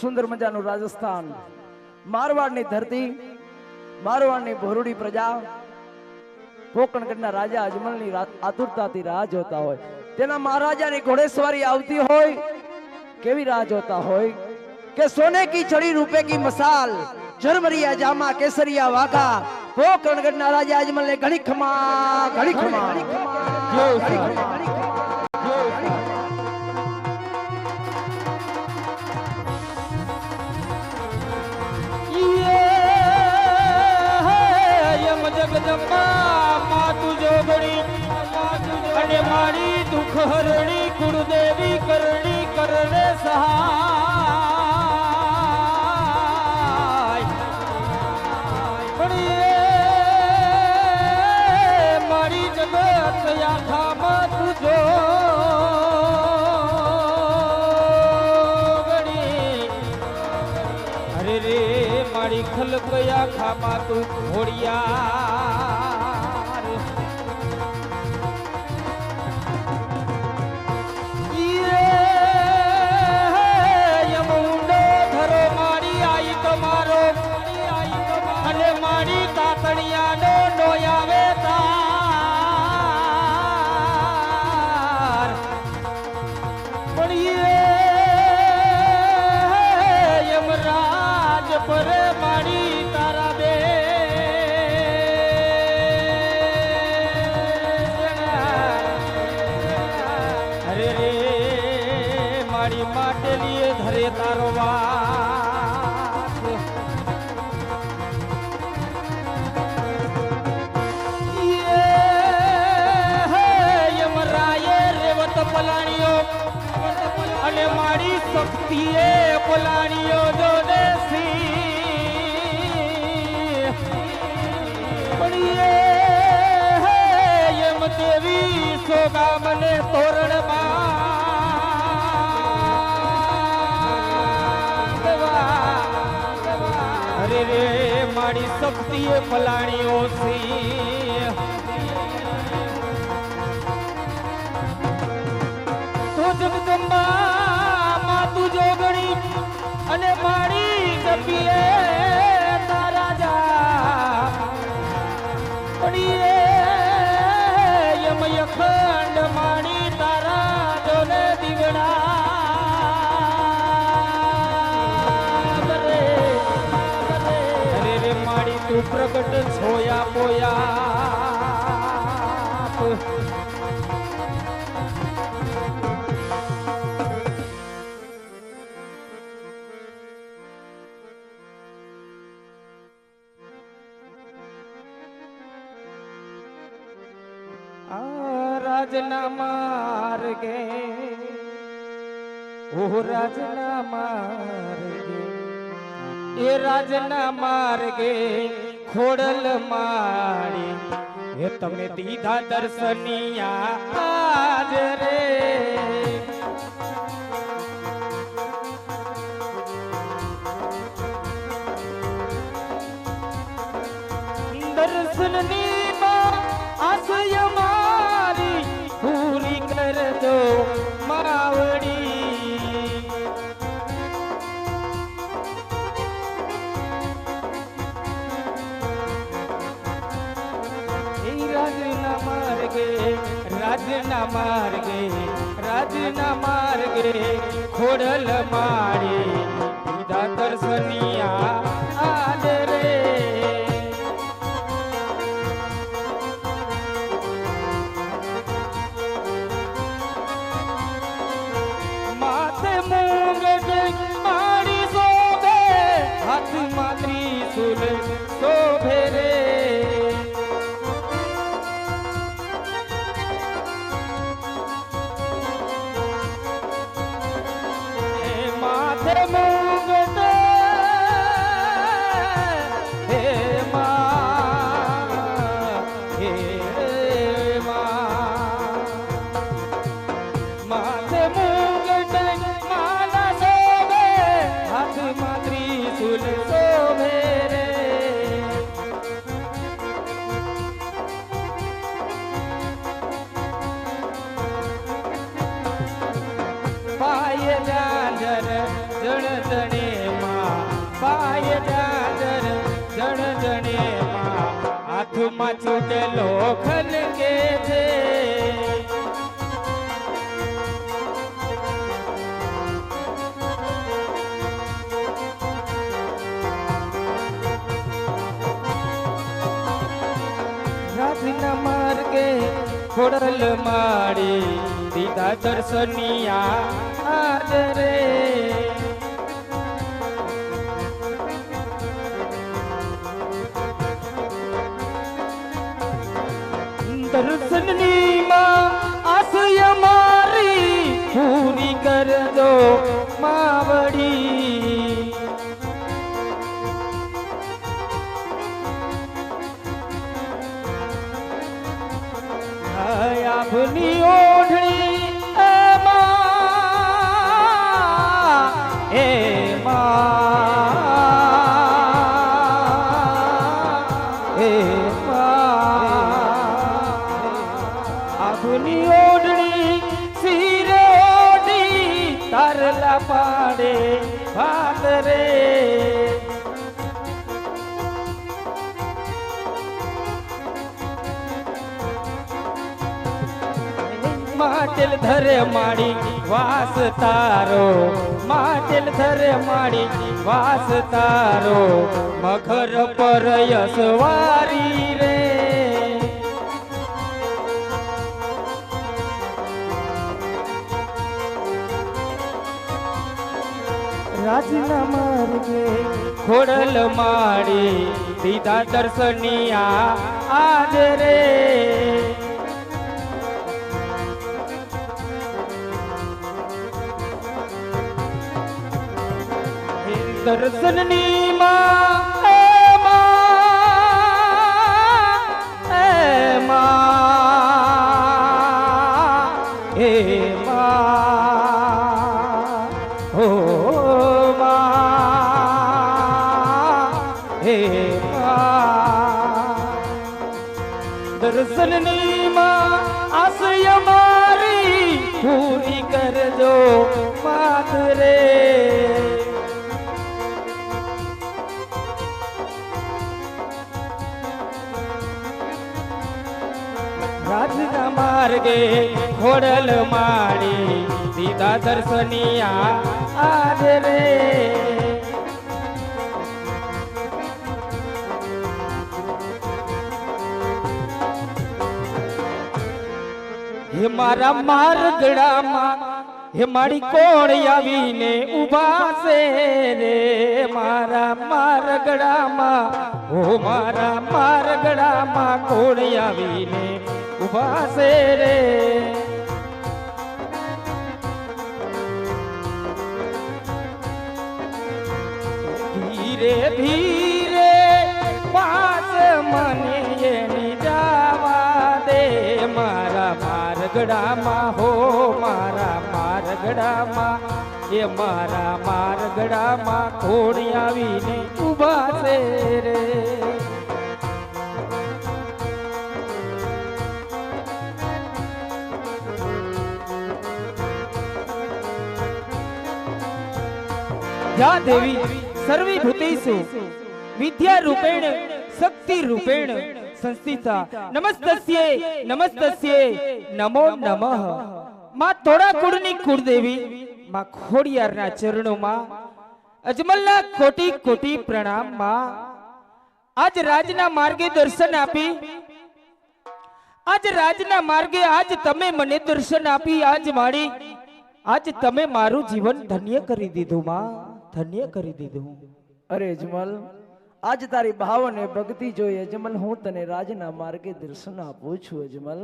સુંદર મજાનું રાજસ્થાન. મારવાડની ધરતી, મારવાડની ભોરડી પ્રજા કોકણગઢના રાજા અજમલની આતુરતાથી રાહ જોતા હોય. તેના મહારાજાની ઘોડેસવારી આવતી હોય, કેવી રાહ જોતા હોય? કે સોને કી ચડી રૂપે કી મસાલ જરમરિયા જામા, કેસરિયા વાઘા કોકણગઢના રાજા અજમલને ઘણી ખમા ઘણી ખમા, ઘણી શ્રી મારી દુઃખ હરણી, કુળદેવી કરણી, કરણે સહાય. પણ મારી જગત આખામાં તું જોગણી અરે રે, મારી ખલક આખામાં તું ઘોડિયાર શક્તિએ પલાણીઓ જો દેસી પણ એ યમ દેવી સોગા મને તોરણમાં અરે રે, મારી શક્તિએ ફલાણીઓ સી. અને મારી જપીએ રાજના માર્ગે. ઓ રાજના માર્ગે. એ રાજના માર્ગે ખોડલ માળી. એ તમે દીધા દર્શનિયા. આજ રાજના માર્ગે રાજના માર્ગે ખોડલ મારે દર્શનિયા જણમાં પાય જાદર જણ જણે માં, હાથમાં છૂટેલો ખલકે છે? રાજના માર્ગે ખોડલ મારી, દીધા દર્શનિયા ધરે માડી વાસ તારો. માટેલ ધરે માડી વાસ તારો. મખર પર યસવારી રે. રાજના માર્ગે ખોડલ માડી દીધા દર્શનિયા આજ રે દર્શનની માં દર્શનની માં આશય મારી પૂરી કરજો માત રે માર્ગે ખોડલ માળી સીધા દર્શનિયા આજ રે. હે મારા માર્ગડામાં, હે મારી કોણ આવીને ઊભા છે રે. મારા મારગડામાં, હો મારા મારગડામાં કોણ આવીને ઊભા રે. ધીરે ધીરે પાસ મને એની જાવા દે. મારા મારગડામાં હો, મારા મારગડામાં. એ મારા મારગડામાં કોણ આવીને ઊભા છે રે? યા દેવી સર્વી ભૂતેષુ વિદ્યા રૂપેણ શક્તિ રૂપેણ સંસ્થિતા નમસ્તસ્યે નમસ્તસ્યે નમો નમઃ માં થોડા કુળની કુળદેવી માં ખોડિયારના ચરણોમાં અજમલના કોટી કોટી પ્રણામમાં આજ રાજના માર્ગે દર્શન આપી આજ રાજના માર્ગે આજ તમે મને દર્શન આપી આજ મારી આજ તમે મારું જીવન ધન્ય કરી દીધું માં ધન્ય કરી દીધું. અરે અજમલ આજ તારી ભાવને ભક્તિ જોઈએ. અજમલ હું તને રાજના માર્ગે દર્શન આપું છું અજમલ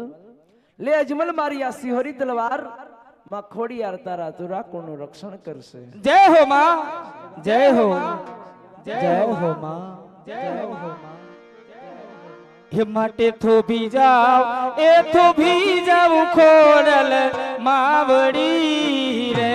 લે અજમલ મારી આ સિહોરી તલવારમાં ખોડિયાર તારા તુરાકુળનું રક્ષણ કરશે. જય હો માં જય હો જય હો માં જય હો માં. હે માટે થોભી જાવ એ થોભી જાવ ખોડલ માવડી રે.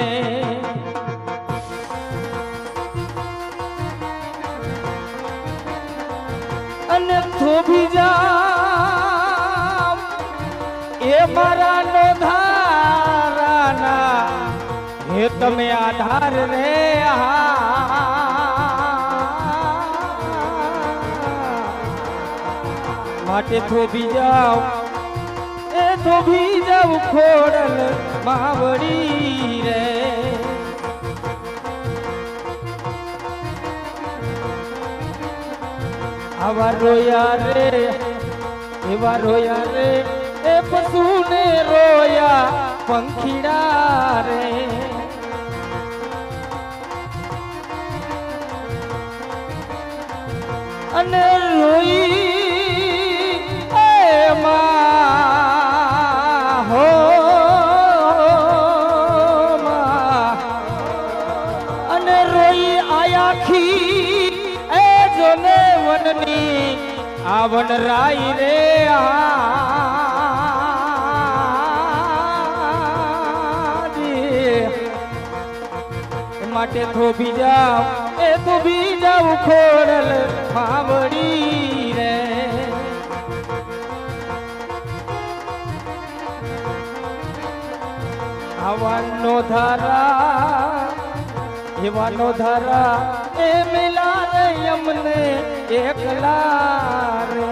નો ધારાના હે તમે આધાર રે. માટે થોભી જાઓ એ થોભી જાવ ખોડલ માવડી રે આવા રોયા રે, એવા રોયા રે પશુને રોયા પંખીડા રે અને રોઈ એ માં હો અને રોઈ આયાખી એ જોને વનની, આવન રાઈ રે આજી. માટે થોભી બીજા એ થોભી બીજા ખોડલ ફાવડી રે આવાનો ધારા, એવાનો ધારા, એ મિલા રે અમને એકલા રે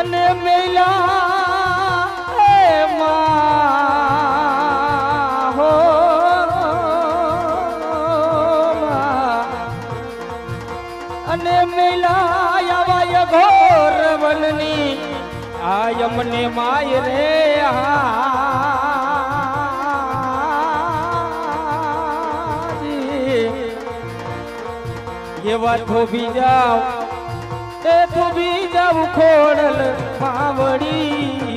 અને મેલા. અને મેલા વાય ઘોર વનની મને માય રે. એવા થોભી જાવ, એ થોભી જાવ ખોડલ પાવડી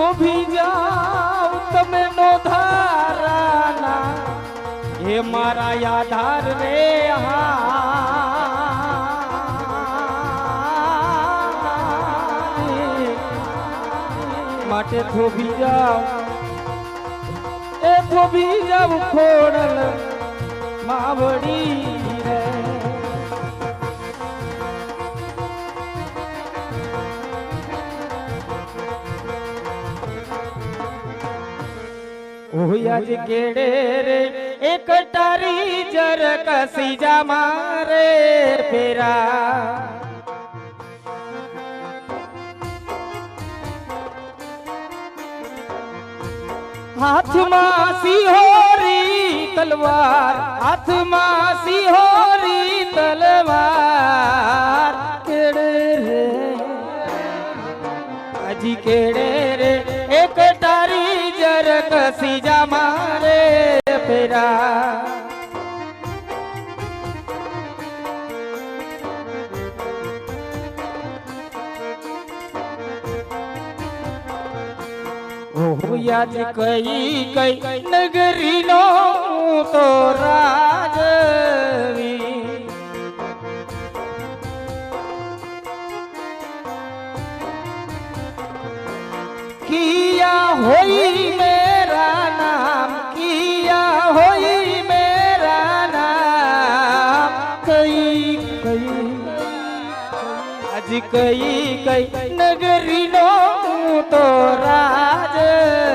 થોભી જાવ તમે નો ધારાના. એ મારા આધાર રે, હા. માટે થોભી જાવ એ થોભી જાવ ખોડલ, માવડી. ઓયાજ કેડે રે, એક તારી જર કસી જા મારે ફેરા. હાથમાં સિહોરી તલવાર, હાથમાં સિહોરી તલવાર. કેડે રે હજી કેડે રે, એક તારી જર કસી જા મારે ફેરા. યાદ કઈ કઈ નગરી નો તો રાજવી કઈ કઈ નગરીનો હું તો રાજવી.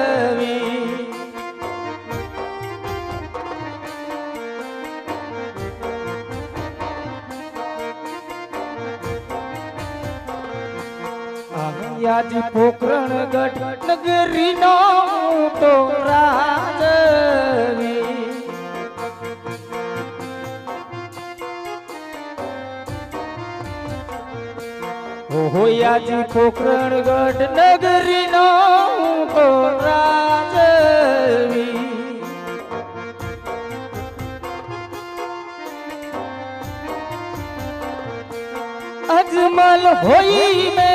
આજી પોખરણ ગઢ નગરીનો હું તો રાજવી. ભોયાજી ખોખરણ ગઢ નગરી નો રાજવી અજમલ હોઈ મે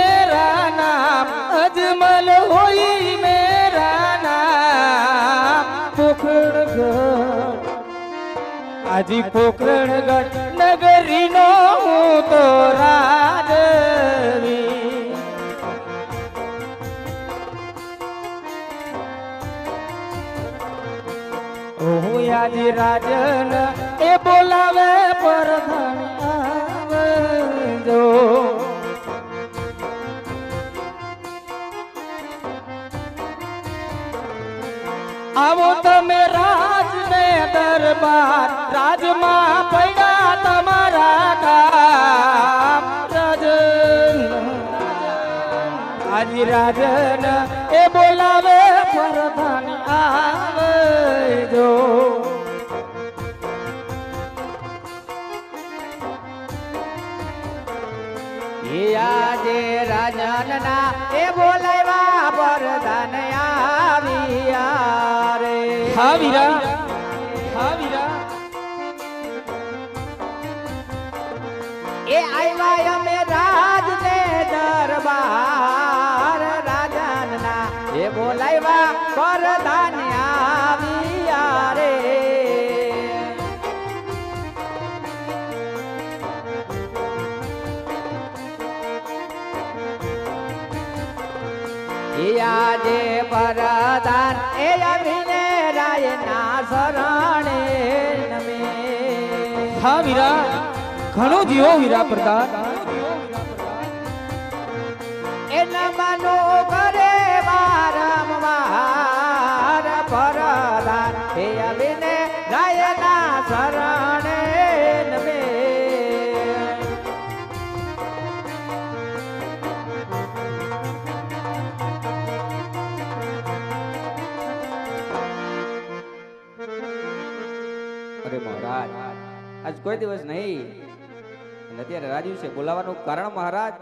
આજી પોખરણગઢ નગરીનો હું તો રાડવી હું આજે રાજન એ બોલાવે પર આવજો. આવો તમે રા રાજમાં પડ્યા તમારા કામ. રાજન. આજી રાજન એ બોલાવે, પરધાની આવે જો. આજે રાજનના એ બોલાવ્યા વરદાન આવ્યા રે. હા વીરા વરદાન. એ અભિને રાય ના શરણે નમે. હા, વીરા. ઘણો જીવો, વીરા પ્રદાન એ નમનો કરે વારંવાર પરદાન એ અભિને રાયના શરણે કોઈ દિવસ નહીં. અને અત્યારે રાજુ છે બોલાવાનું કારણ મહારાજ?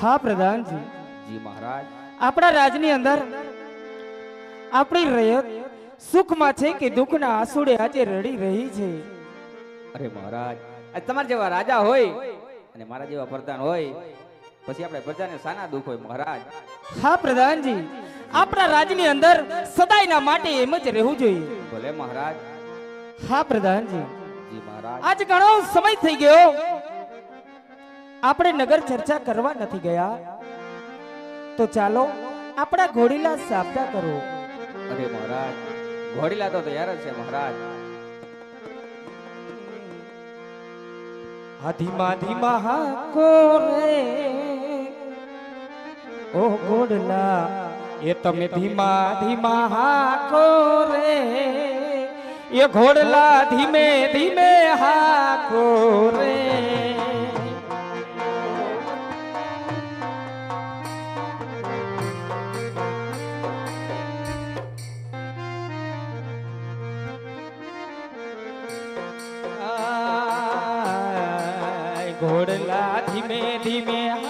હા પ્રધાનજી. જી મહારાજ. આપણા રાજની અંદર આપણી રયત સુખમાં છે કે દુઃખના આંસુડે આજે રડી રહી છે. અરે મહારાજ તમારા જેવા રાજા હોય અને મારા જેવા પ્રધાન હોય પછી આપણે પ્રજાને સાના દુઃખ હોય મહારાજ? હા પ્રધાનજી. આપણા રાજની અંદર સદાયના માટે એમ જ રહેવું જોઈએ. ભલે મહારાજ. હા પ્રધાનજી. આજ ઘણો સમય થઈ ગયો. આપણે નગર ચર્ચા કરવા નથી ગયા. તો ચાલો આપણા ઘોડીલા સાબદા કરો. અરે મહારાજ ઘોડીલા તો તૈયાર જ છે મહારાજ. આ ધીમા ધીમા હાકો રે ઓ ઘોડલા એ તમે ધીમા ધીમા હાકો રે એ ઘોડલા ધીમે ધીમે હાકો રે. ઘોડલા ધીમે ધીમે હાકો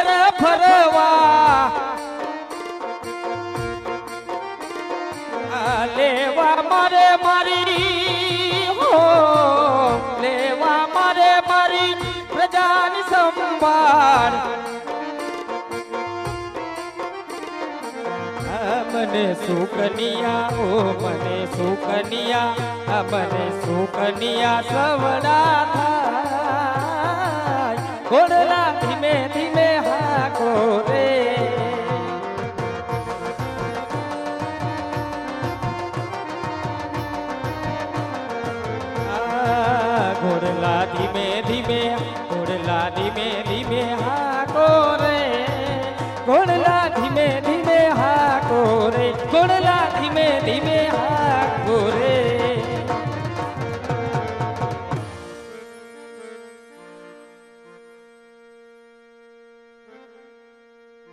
નગર ફરવા. લેવા મારે મારી, હો, લેવા મારે મારી પ્રજાની સંભાળ. મને સુકનિયા ઓ મને સુકનિયા મને સુકનિયા સવડા ધીમે ધીમે હા